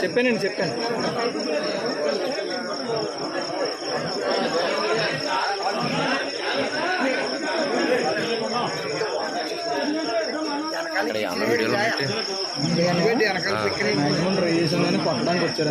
చెప్పానండి చెప్పాను ఇక్కడ ఈ అన్న వీడియోలో పెట్టి మాక్సిమం ట్రై చేసాం కానీ కొట్టడానికి వచ్చారు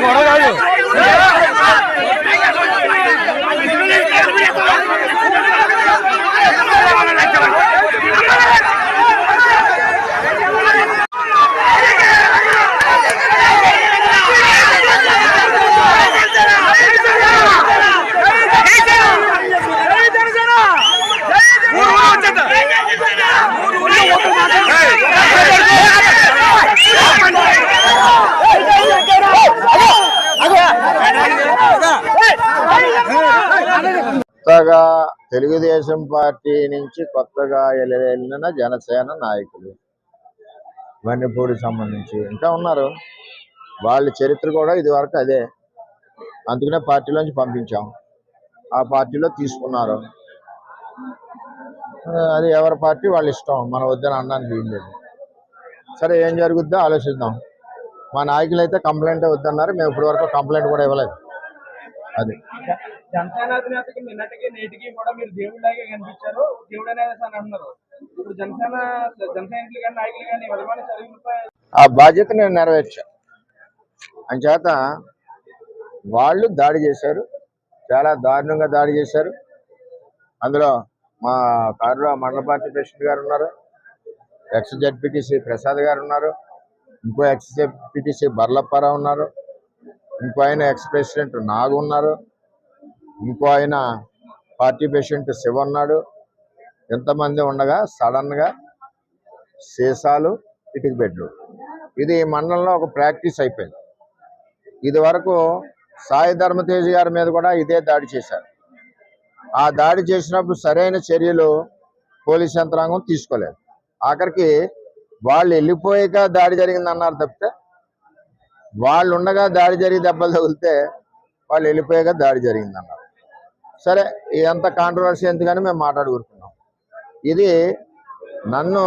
걸어. కొత్తగా తెలుగుదేశం పార్టీ నుంచి కొత్తగా వెళ్ళిన జనసేన నాయకులు. వన్నెపూడికి సంబంధించి ఇంకా ఉన్నారు. వాళ్ళ చరిత్ర కూడా ఇదివరకు అదే. అందుకనే పార్టీలోంచి పంపించాం. ఆ పార్టీలో తీసుకున్నారు. అది ఎవరి పార్టీ? వాళ్ళ ఇష్టం. మన వద్దని అనడానికి లేదు. సరే ఏం జరుగుద్దో ఆలోచిద్దాం. మా నాయకులు అయితే కంప్లైంట్ వద్దన్నారు. మేము ఇప్పటివరకు కంప్లైంట్ కూడా ఇవ్వలేదు. అది. నిన్నటికి నేటికి కూడా మీరు దేవుడిలాగే కనిపించారు. దేవుడు అనేది అని అంటున్నారు. ఇప్పుడు జనసేన కానీ నాయకులు కానీ ఆ బాధ్యత నేను నెరవేర్చా. అంచేత వాళ్ళు దాడి చేశారు. చాలా దారుణంగా దాడి చేశారు. అందులో మా కారులో మండల పార్టీ ప్రెసిడెంట్ గారు ఉన్నారు. ఎక్స్ జడ్పీటీసీ ప్రసాద్ గారు ఉన్నారు. ఇంకో ఎక్స్ జడ్పీటీసీ బర్లప్పారావు ఉన్నారు. ఇంకో ఆయన ఎక్స్ ప్రెసిడెంట్ నాగు ఉన్నారు. ఇంకో ఆయన పార్టీ ప్రెసిడెంట్ శివ ఉన్నాడు. ఎంతమంది ఉండగా సడన్గా సీసాలు ఇటుక బెడ్లు ఇది మండలంలో ఒక ప్రాక్టీస్ అయిపోయింది. ఇది వరకు సాయి ధర్మతేజ్ గారి మీద కూడా ఇదే దాడి చేశారు. ఆ దాడి చేసినప్పుడు సరైన చర్యలు పోలీస్ యంత్రాంగం తీసుకోలేదు. ఆఖరికి వాళ్ళు వెళ్ళిపోయాక దాడి జరిగిందన్నారు తప్పితే వాళ్ళు ఉండగా దాడి జరిగి దెబ్బలు తగిలితే వాళ్ళు వెళ్ళిపోయాక దాడి జరిగింది అన్నారు సరే ఇదంతా కాంట్రవర్సీ ఎందుకని మేము మాట్లాడుకుంటున్నాం. ఇది నన్ను